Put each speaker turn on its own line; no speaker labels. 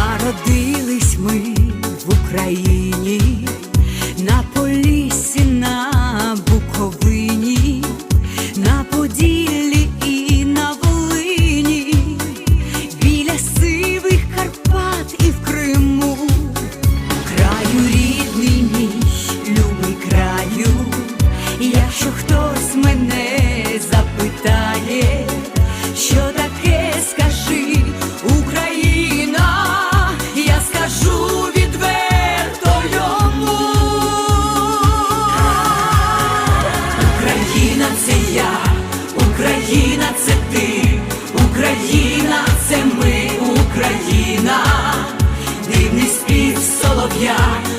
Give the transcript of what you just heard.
Народились ми Україна це я, Україна це ти, Україна це ми, Україна, дивний спів солов'я.